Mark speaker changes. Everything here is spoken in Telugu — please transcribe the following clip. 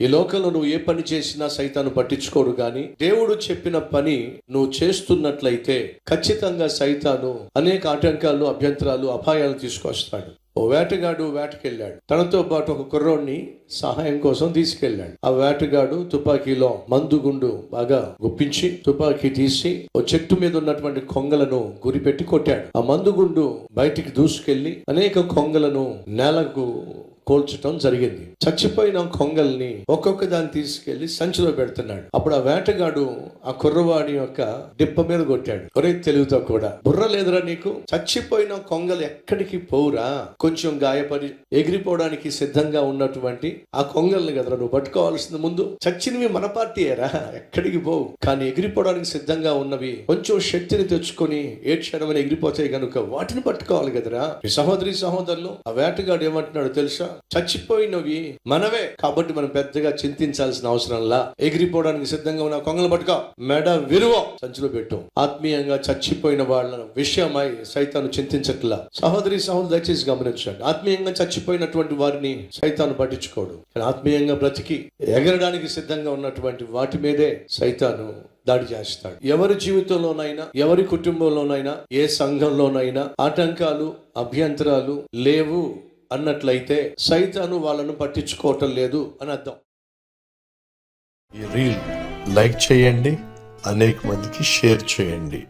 Speaker 1: ఈ లోకంలో నువ్వు ఏ పని చేసినా సైతాను పట్టించుకోడు కానీ దేవుడు చెప్పిన పని నువ్వు చేస్తున్నట్లయితే ఖచ్చితంగా సైతాను అనేక ఆటంకాలు అభ్యంతరాలు అపాయాలు తీసుకొస్తాడు. ఓ వేటగాడు వేటకెళ్ళాడు. తనతో పాటు ఒక కుర్రోడిని సహాయం కోసం తీసుకెళ్ళాడు. ఆ వేటగాడు తుపాకీలో మందుగుండు బాగా గుప్పించి తుపాకీ తీసి ఓ చెట్టు మీద ఉన్నటువంటి కొంగలను గురిపెట్టి కొట్టాడు. ఆ మందుగుండు బయటికి దూసుకెళ్ళి అనేక కొంగలను నేలకు కోల్చటం జరిగింది. చచ్చిపోయిన కొంగల్ని ఒక్కొక్క దాన్ని తీసుకెళ్ళి సంచిలో పెడుతున్నాడు. అప్పుడు ఆ వేటగాడు ఆ కుర్రవాడి యొక్క డిప్ప మీద కొట్టాడు. ఒరే తెలివితో కూడా. బుర్ర లేదురా నీకు? చచ్చిపోయిన కొంగలు ఎక్కడికి పోవురా? కొంచెం గాయపడి ఎగిరిపోవడానికి సిద్ధంగా ఉన్నటువంటి ఆ కొంగల్ని కదరా నువ్వు పట్టుకోవాల్సింది ముందు. చచ్చినవి మన పార్టీయేరా ఎక్కడికి పోవు? కానీ ఎగిరిపోవడానికి సిద్ధంగా ఉన్నవి కొంచెం శక్తిని తెచ్చుకొని ఏడ్చడమని ఎగిరిపోతాయి కనుక వాటిని పట్టుకోవాలి కదరా. ఈ సహోదరి సహోదరులు ఆ వేటగాడు ఏమంటున్నాడు తెలుసా? చచ్చిపోయినవి మనవే. కాబట్టి మనం పెద్దగా చింతించాల్సిన అవసరంలా ఎగిరిపోవడానికి సిద్ధంగా ఉన్న కొంగలు పట్టుకో. మెడ విరువ సంచిలో పెట్టు. ఆత్మీయంగా చచ్చిపోయిన వాళ్ళ విషయమై సైతాను చింతించట్లా. సహోదరి సహోదరు దయచేసి గమనించండి ఆత్మీయంగా చచ్చిపోయినటువంటి వారిని సైతాను పట్టించుకోడు. కానీ ఆత్మీయంగా బ్రతికి ఎగరడానికి సిద్ధంగా ఉన్నటువంటి వాటి మీదే సైతాను దాడి చేస్తాడు. ఎవరి జీవితంలోనైనా ఎవరి కుటుంబంలోనైనా ఏ సంఘంలోనైనా ఆటంకాలు అభ్యంతరాలు లేవు అన్నట్లయితే సైతాను వాళ్ళను పట్టించుకోవటం లేదు అని అర్థం.
Speaker 2: ఈ రీల్ లైక్ చేయండి అనేక మందికి షేర్ చేయండి.